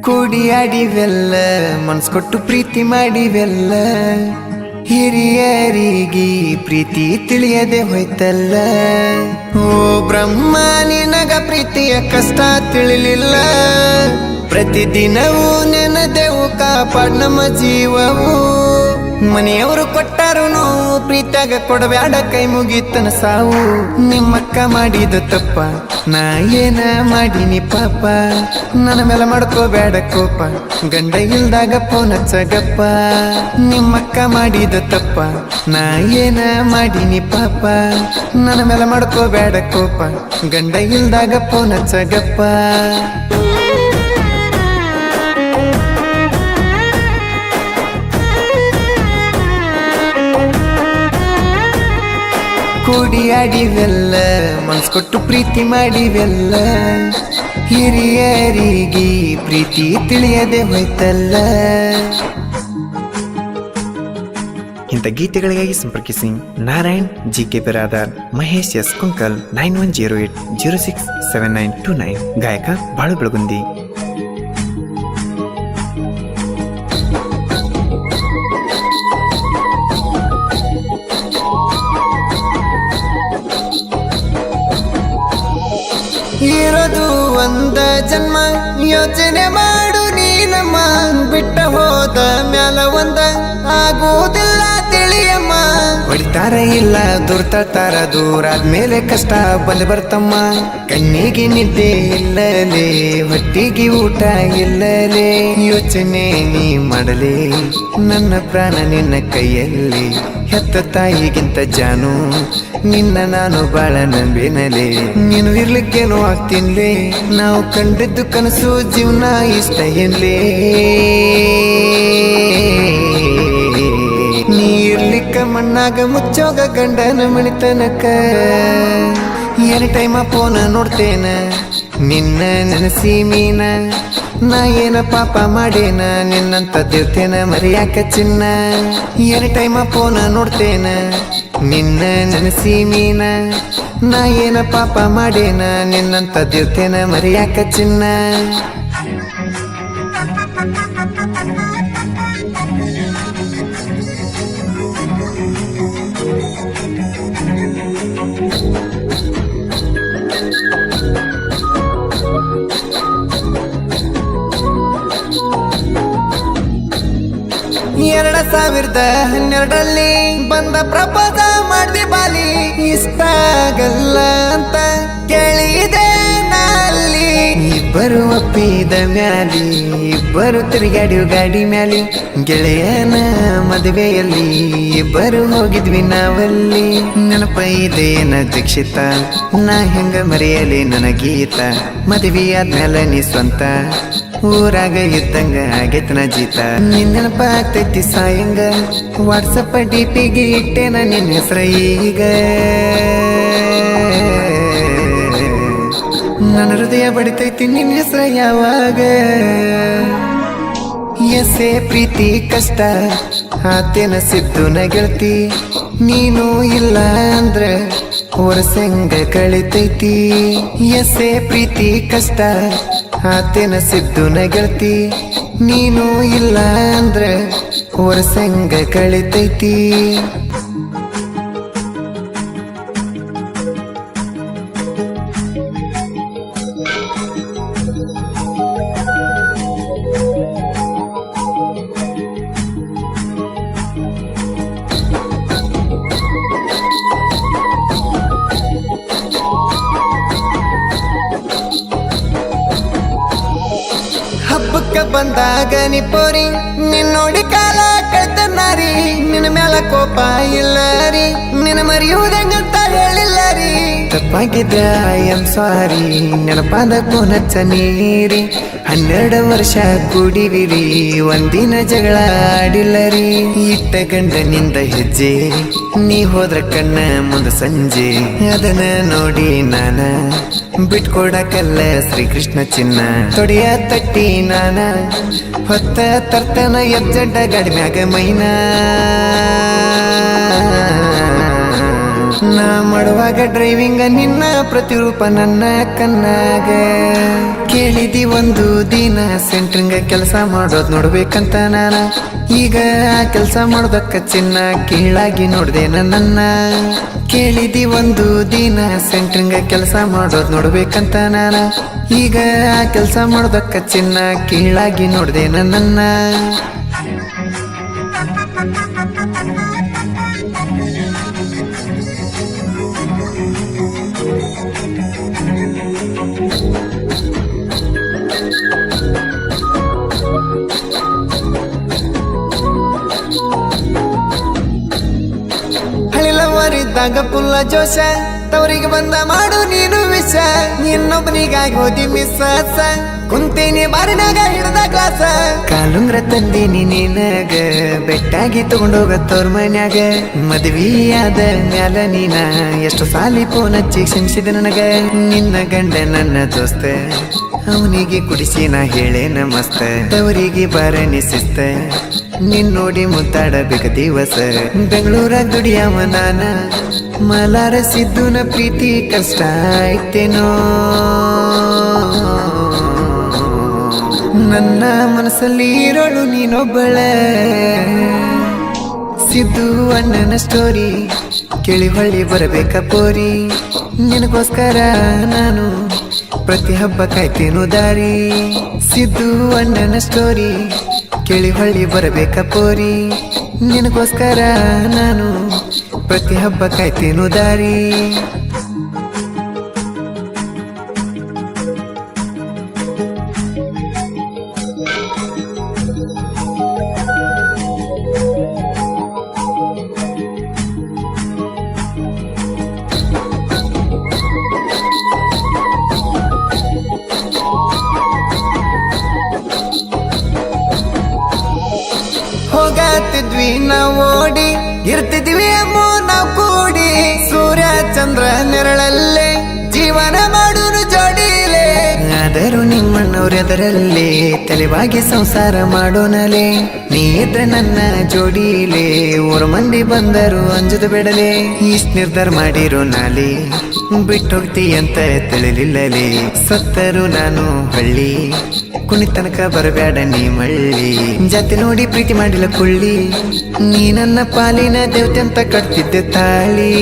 ಕೂಡಿಯಾಡಿವೆಲ್ಲ ಮನ್ಸ್ ಕೊಟ್ಟು ಪ್ರೀತಿ ಮಾಡಿವೆಲ್ಲ. ಹಿರಿಯರಿಗೆ ಪ್ರೀತಿ ತಿಳಿಯದೆ ಹೋಯ್ತಲ್ಲ. ಓ ಬ್ರಹ್ಮ, ನಿನಗ ಪ್ರೀತಿಯ ಕಷ್ಟ ತಿಳಿಲಿಲ್ಲ. ಪ್ರತಿದಿನವೂ ನೆನದೆವು ಕಾಪಾಡ್ ನಮ್ಮ ಜೀವವು. ಮನೆಯವರು ಕೊಟ್ಟಾರು ನೋವು ಪ್ರೀತಾಗ ಕೊಡಬೇಡ ಕೈ ಮುಗಿತನ ಸಾವು. ನಿಮ್ಮಕ್ಕ ಮಾಡಿದ ತಪ್ಪ, ನಾ ಏನ ಮಾಡಿನಿ ಪಾಪ. ನನ್ನ ಮೇಲೆ ಮಾಡ್ಕೋಬೇಡ ಕೋಪ, ಗಂಡ ಇಲ್ದಾಗ ಪೋನ ಚಗಪ್ಪ ನಿಮ್ಮಕ್ಕ ಮಾಡಿದ ತಪ್ಪ, ನಾ ಏನ ಮಾಡಿನಿ ಪಾಪ. ನನ್ನ ಮೇಲೆ ಮಾಡ್ಕೋಬೇಡ ಕೋಪ, ಗಂಡ ಇಲ್ದಾಗ ಪೋನ ಹಚ್ಚಗಪ್ಪ. ಕೂಡಿಯಾಡಿವೆಲ್ಲ ಮನ್ಸ್ ಕೊಟ್ಟು ಪ್ರೀತಿ ಮಾಡಿವೆಲ್ಲ. ಹಿರಿಯರಿಗೆ ಪ್ರೀತಿ ತಿಳಿಯದೆ ಹೋಯ್ತಲ್ಲ. ಇಂಥ ಗೀತೆಗಳಿಗಾಗಿ ಸಂಪರ್ಕಿಸಿ Narayan G K Biradar, Mahesh S Kunkal, nine one zero eight zero six seven nine two nine, ಗಾಯಕ ಬಾಳು ಬೆಳಗುಂದಿ ಜನ್ಮ ಯೋಚನೆ ಮಾಡು ನೀನಮ್ಮ ಬಿಟ್ಟ ಹೋದ ಮ್ಯಾಲ ಒಂದ ತಿಳಿಯಮ್ಮ ಹೊಡಿತಾರ ಇಲ್ಲ ದುರ್ತಾರ ದೂರ ಮೇಲೆ ಕಷ್ಟ ಬಲಿ ಬರ್ತಮ್ಮ. ಕಣ್ಣಿಗೆ ನಿದ್ದೆ ಇಲ್ಲಲೇ, ಹೊಟ್ಟಿಗೆ ಊಟ ಇಲ್ಲಲೇ. ಯೋಚನೆ ನೀ ಮಾಡಲೇ, ನನ್ನ ಪ್ರಾಣ ನಿನ್ನ ಕೈಯಲ್ಲಿ. ಹೆತ್ತ ತಾಯಿಗಿಂತ ಜಾನು, ನಿನ್ನ ನಾನು ಬಾಳ ನಂಬಿನಲೆ. ನೀನು ಇರ್ಲಿಕ್ಕೇನು ಆಗ್ತೀನ್ಲೇ? ನಾವು ಕಂಡಿದ್ದು ಕನಸು, ಜೀವನ ಇಷ್ಟ ಇರ್ಲಿಕ್ಕ ಮಣ್ಣಾಗ ಮುಚ್ಚೋಗ ಗಂಡನ ಮಣಿತನಕ ಎನಿ ಟೈಮ ಫೋನ ನೋಡ್ತೇನ? ನಿನ್ನ ನೆನಸಿ ಮೀನ. ನಾ ಏನ ಪಾಪ ಮಾಡೇನ? ನಿನ್ನಂತ ದೇವ್ತೇನ ಮರಿಯಾಕ ಚಿನ್ನ. ಎನಿ ಟೈಮ ಫೋನ ನೋಡ್ತೇನ? ನಿನ್ನ ನೆನಸಿ ಮೀನ. ನಾ ಏನ ಪಾಪ ಮಾಡೇನ? ನಿನ್ನಂತ ದೇವ್ತೇನ ಮರಿಯಾಕ ಚಿನ್ನ. ಎರಡ ಸಾವಿರದ ಹನ್ನೆರಡರಲ್ಲಿ ಬಂದ ಪ್ರಪೋಸ ಮಾಡಿದೆ ಬಾಲಿ ಇಷ್ಟ ಆಗಲ್ಲ ಇಬ್ಬರು ಒಪ್ಪಿದ ಮ್ಯಾಲಿ, ಇಬ್ಬರು ತಿರುಗಾಡಿ ಗಾಡಿ ಮ್ಯಾಲಿ, ಗೆಳೆಯನ ಮದುವೆಯಲ್ಲಿ ಇಬ್ಬರು ಹೋಗಿದ್ವಿ ನಾವಲ್ಲಿ. ನೆನಪೈದೇನ ದೀಕ್ಷಿತ, ನಾ ಹೆಂಗ ಮರೆಯಲಿ ನನ್ನ ಗೀತ, ಮದುವೆ ನೀ ಸ್ವಂತ. ಊರಾಗ ಇದ್ದಂಗ ಆಗೈತನ ಜೀತ. ನಿನ್ನ ನೆನಪ ಸಾಯಂಗ ವಾಟ್ಸಪ್ ಡಿ ಪಿಗೆ ಇಟ್ಟೇನ ನಿನ್ನ ಹೆಸರ ಈಗ. ನನ್ನ ಹೃದಯ ಬಡಿತೈತಿ ನಿನ್ನ ಹೆಸರ ಯಾವಾಗ? ಎಸೆ, ಪ್ರೀತಿ, ಕಷ್ಟ, ಆತೇನ ಸಿದ್ದು ಗೆಳತಿ ನೀನು ಇಲ್ಲ ಅಂದ್ರ ಸಂಗ ಕಳಿತೈತಿ. ಎಸೆ, ಪ್ರೀತಿ, ಕಷ್ಟ, ಆತೇನ ಸಿದ್ದು ಗೆಳತಿ ನೀನು ಇಲ್ಲ ಅಂದ್ರ ಸಂಗ ಕಳಿತೈತಿ. ಹಬ್ಬಕ್ಕ ಬಂದಾಗ ನೀ ಪೋರಿ, ನಿನ್ ನೋಡಿ ಕಾಲ ಕಳ್ತನಾರಿ ನಿನ್ನ ಮ್ಯಾಲ ಕೋಪ ಇಲ್ಲ ರೀ, ನಿನ್ನ ಮರೆಯುವುದಂಗಂತ ಹೇಳಿಲ್ಲ ರೀ. ತಪ್ಪಾಗಿದ್ದ ಐ ಎಂ ಸಾರಿ ನೆನಪಾದ ಪುನಚ್ಚ ನೀರಿ, ಹನ್ನೆರಡು ವರ್ಷ ಕೂಡಿವಿರಿ. ಒಂದಿನ ಜಗಳ ಆಡಿಲ್ಲ ರೀ ಇಟ್ಟ ಗಂಡನಿಂದ ಹೆಜ್ಜೆ, ನೀ ಹೋದ್ರ ಕಣ್ಣ ಮುಂದ ಸಂಜೆ. ಅದನ್ನ ನೋಡಿ ನಾನ ಬಿಟ್ಕೊಡಕಲ್ಲ ಶ್ರೀಕೃಷ್ಣ ಚಿನ್ನ. ತೊಡೆಯ ತಟ್ಟಿ ನಾನ, ಹೊತ್ತ ತರ್ತನ ಎಜ್ಜಡ್ಡ ಗಡಿಮ್ಯಾಗ ಮೈನ. ನಾ ಮಾಡುವಾಗ ಡ್ರೈವಿಂಗ ನಿನ್ನ ಪ್ರತಿರೂಪ ನನ್ನ ಕನ್ನಾಗ ಕೇಳಿದಿ ಒಂದು ದಿನ ಸೆಂಟ್ರಿಂಗ್ ಕೆಲಸ ಮಾಡೋದ್ ನೋಡ್ಬೇಕಂತ ನಾನ. ಈಗ ಕೆಲಸ ಮಾಡೋದಕ್ಕ ಚಿನ್ನ ಕೀಳಾಗಿ ನೋಡ್ದೇನ ನನ್ನ. ಕೇಳಿದಿ ಒಂದು ದಿನ ಸೆಂಟ್ರಿಂಗ್ ಕೆಲಸ ಮಾಡೋದ್ ನೋಡ್ಬೇಕಂತ ನಾನ. ಈಗ ಕೆಲಸ ಮಾಡೋದಕ್ಕ ಚಿನ್ನ ಕೀಳಾಗಿ ನೋಡ್ದೇನ ನನ್ನ. ಹಳಿಲವರಿದ್ದಾಗ ಪುಲ್ಲ ಜೋಶ. ತವರಿಗೆ ಬಂದ ಮಾಡು ನೀನು ವಿಷ. ಇನ್ನೊಬ್ಬನಿಗಾಗಿ ಓದಿ ಮಿಸ್ ಕುಂತೀನಿ ಬಾರಿನಾಗ ಹಿಡ್ದ ಕ್ಲಾಸ. ಕಾಲುಂಗ್ರ ತಂದೀನಿ ನಿನಗ. ಬೆಟ್ಟಾಗಿ ತಗೊಂಡೋಗ ತೋರ್ ಮನ್ಯಾಗ. ಮದ್ವಿಯಾದ ಮ್ಯಾಲ ನೀನ ಎಷ್ಟು ಸಾಲಿ ಫೋನ್ ಹಚ್ಚಿ ಕ್ಷಮಿಸಿದ ನನಗ. ನಿನ್ನ ಗಂಡ ನನ್ನ ದೋಸ್ತ. ಅವನಿಗೆ ಕುಡಿಸಿ ನಾ ಹೇಳೇ ನಮಸ್ತೆ. ತವರಿಗೆ ಬಾರ ನಿನ್ ನೋಡಿ ಮುತ್ತಾಡಬೇಕ ದಿವಸ. ಬೆಂಗಳೂರ ದುಡಿಯವ ನಾನ, ಮಲಾರ ಸಿದ್ದುನ ಪ್ರೀತಿ ಕಷ್ಟ ಆಯ್ತೇನೋ ನನ್ನ ಮನಸ್ಸಲ್ಲಿ ಇರೋಳು ನೀನೊಬ್ಬಳ. ಸಿದ್ದು ಅಣ್ಣನ ಸ್ಟೋರಿ ಕೇಳಿ ಹೊಳ್ಳಿ ಬರಬೇಕ ಪೋರಿ. ನಿನಗೋಸ್ಕರ ನಾನು ಪ್ರತಿ ಹಬ್ಬ ಕಾಯ್ತೇನು ದಾರಿ. ಸಿದ್ದು ಅಣ್ಣನ ಸ್ಟೋರಿ ಕೇಳಿ ಹೊಳ್ಳಿ ಬರಬೇಕ ಪೋರಿ. ನಿನಗೋಸ್ಕರ ನಾನು ಪ್ರತಿ ಹಬ್ಬ ಕಾಯ್ತೇನು ದಾರಿ. ನಿಮ್ಮಣ್ಣವ್ರೆದರಲ್ಲಿ ತಲೆವಾಗಿ ಸಂಸಾರ ಮಾಡೋನಲೆ. ನೀ ಇದ್ರೆ ನನ್ನ ಜೋಡಿಲೆ, ಊರ ಮಂದಿ ಬಂದರು ಅಂಜದು ಬಿಡಲೆ. ಇಷ್ಟ ನಿರ್ಧಾರ ಮಾಡಿರೋ ನಾಲಿ ಬಿಟ್ಟೋಗ್ತಿ ಅಂತ ತಿಳಿಲಿಲ್ಲಲಿ. ಸತ್ತರು ನಾನು ಹಳ್ಳಿ, ಕುಣಿತನಕ ಬರಬೇಡ ನೀ ಮಳ್ಳಿ. ಜಾತಿ ನೋಡಿ ಪ್ರೀತಿ ಮಾಡಿಲ್ಲ ಕುಳ್ಳಿ, ನೀ ನನ್ನ ಪಾಲಿನ ದೇವತೆ ಅಂತ ಕಟ್ತಿದ್ದೆ ತಾಳಿ.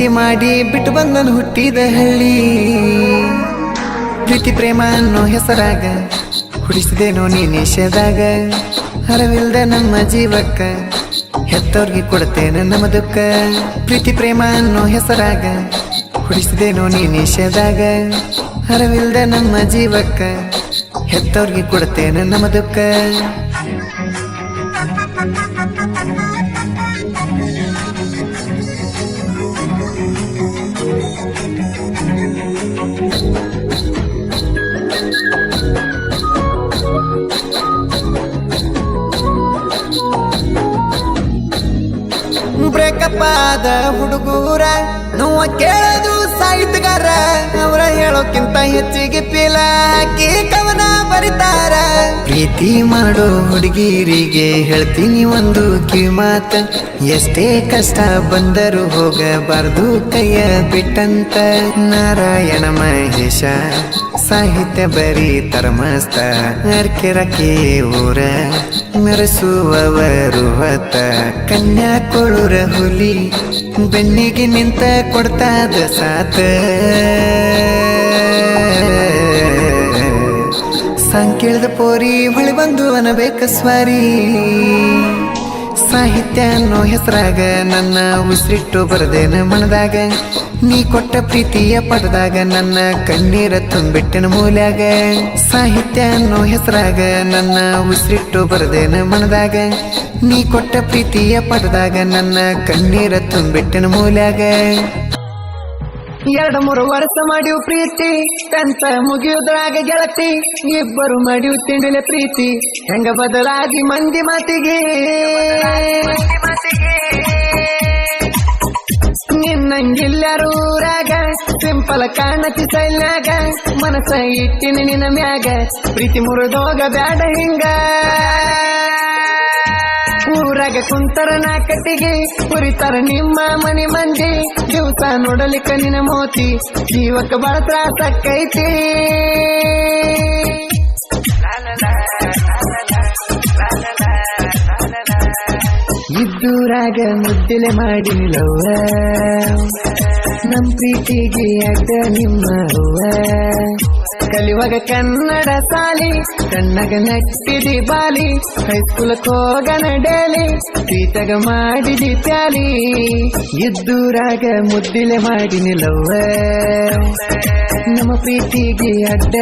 ಚಿಂತೆ ಮಾಡಿ ಬಿಟ್ಟು ಬಂದನು ಹುಟ್ಟಿದ ಹಳ್ಳಿ ಪ್ರೀತಿ ಪ್ರೇಮ ಅನ್ನೋ ಹೆಸರಾಗ ಹುಡಿಸಿದೇನೋ ನೀ ನಿಷೇಧಾಗ ಹರವಿಲ್ದ ನಮ್ಮ ಜೀವಕ್ಕ ಹೆತ್ತವ್ರಿಗೆ ಕೊಡ್ತೇನೆ ನಮ್ಮ ದುಃಖ. ಪ್ರೀತಿ ಪ್ರೇಮ ಅನ್ನೋ ಹೆಸರಾಗ ಹುಡಿಸಿದೇನೋ ನೀ ನಿಷೇಧಾಗ ಹರವಿಲ್ದ ನಮ್ಮ ಜೀವಕ್ಕ ಹೆತ್ತವ್ರಿಗೆ ಕೊಡ್ತೇನೆ ನಮ್ಮ ದುಃಖ. ಬ್ರೇಕಪ್ ಹುಡುಗೂರ ನೋವ ಕೇಳೋದು ಸಾಹಿತ್ಯಗಾರ ಅವರ ಹೇಳೋಕ್ಕಿಂತ ಹೆಚ್ಚಿಗೆ ಪೀಲ ಕವನ ಬರಿತಾರ ಪ್ರೀತಿ ಮಾಡೋ ಹುಡುಗಿರಿಗೆ ಹೇಳ್ತೀನಿ ಒಂದು ಕಿಮಾತ ಎಷ್ಟೇ ಕಷ್ಟ ಬಂದರೂ ಹೋಗಬಾರ್ದು ಕೈಯ ಬಿಟ್ಟಂತ. ನಾರಾಯಣ ಮಹೇಶ, ಸಾಹಿತ್ಯ ಬರಿ ತರ್ಮಸ್ತ ಅರ್ಕೆರಕೆ ಊರ ಮೆರೆಸುವವರು ಹೊತ್ತ. ಕನ್ಯಾ ಕೊಳುರ ಹುಲಿ ಬೆನ್ನಿಗೆ ನಿಂತ ಕೊಡ್ತಾದ ಸಾತ. ಸಂಕೇಳದ ಪೋರಿ ಹೊಳಿ ಬಂದು ಅನಬೇಕ ಸ್ವಾರಿ. ಸಾಹಿತ್ಯ ಅನ್ನೋ ಹೆಸರಾಗ ನನ್ನ ಉಸಿರಿಟ್ಟು ಬರದೇನ ಮನದಾಗ. ನೀ ಕೊಟ್ಟ ಪ್ರೀತಿಯ ಪಡೆದಾಗ ನನ್ನ ಕಣ್ಣೀರ ತುಂಬಿಟ್ಟಿನ ಮೂಲ್ಯಾಗ. ಸಾಹಿತ್ಯ ಅನ್ನೋ ಹೆಸರಾಗ ನನ್ನ ಉಸಿರಿಟ್ಟು ಬರದೇನ ಮನದಾಗ. ನೀ ಕೊಟ್ಟ ಪ್ರೀತಿಯ ಪಡೆದಾಗ ನನ್ನ ಕಣ್ಣೀರ ತುಂಬಿಟ್ಟಿನ ಮೂಲ್ಯಾಗ. ಎರಡು ಮೂರು ವರ್ಷ ಮಾಡಿವ್ ಪ್ರೀತಿ ಟೆಂತ ಮುಗಿಯುದ್ರಾಗ ಗೆಳತಿ, ಇಬ್ಬರು ಮಾಡಿವ್ ತಿಂಡಿಲೆ ಪ್ರೀತಿ, ಹೆಂಗ ಬದಲಾಗಿ ಮಂದಿ ಮಾತಿಗೆ. ನಿನ್ನಂಗಿಲ್ಲರೂರಾಗ ಸಿಂಪಲ್ ಕಾಣತಿ ಸೈಲ್ಯಾಗ ಮನಸ್ಸ ಇಟ್ಟಿನ ನಿನ್ನ ಮ್ಯಾಗ, ಪ್ರೀತಿ ಮುರಿದೋಗ ಬ್ಯಾಡ ಹಿಂಗ. ಊರಾಗ ಕುಂತರ ನಾಕಟ್ಟಿಗೆ ಕುರಿತಾರ ನಿಮ್ಮ ಮನೆ ಮಂದಿ. ದಿವಸ ನೋಡಲಿಕ್ಕ ನಿನ ಮೋತಿ, ಜೀವಕ್ಕೆ ಬಹಳ ತ್ರಾಸಕ್ಕೈತಿ. ಇದ್ದೂರಾಗ ಮುದ್ದಿಲೆ ಮಾಡಿ ನಿಲ್ಲವ ನಮ್ ಪ್ರೀತಿಗೆ ಅಡ್ಡ ನಿಮ್ಮ ಕಲಿಯುವಾಗ ಕನ್ನಡ ಸಾಲಿ, ಕಣ್ಣಗ ನಟ್ಟಿದಿ ಬಾಲಿ ಹೈಸ್ಕೂಲ್ ಹೋಗನ ಡೇಲಿ ಪ್ರೀತಗ ಮಾಡಿದಿ ತ್ಯಾಲಿ ಇದ್ದೂರಾಗ ಮುದ್ದಿಲೆ ಮಾಡಿ ನಿಲ್ಲವ ನಮ್ಮ ಪ್ರೀತಿಗೆ ಅಡ್ಡ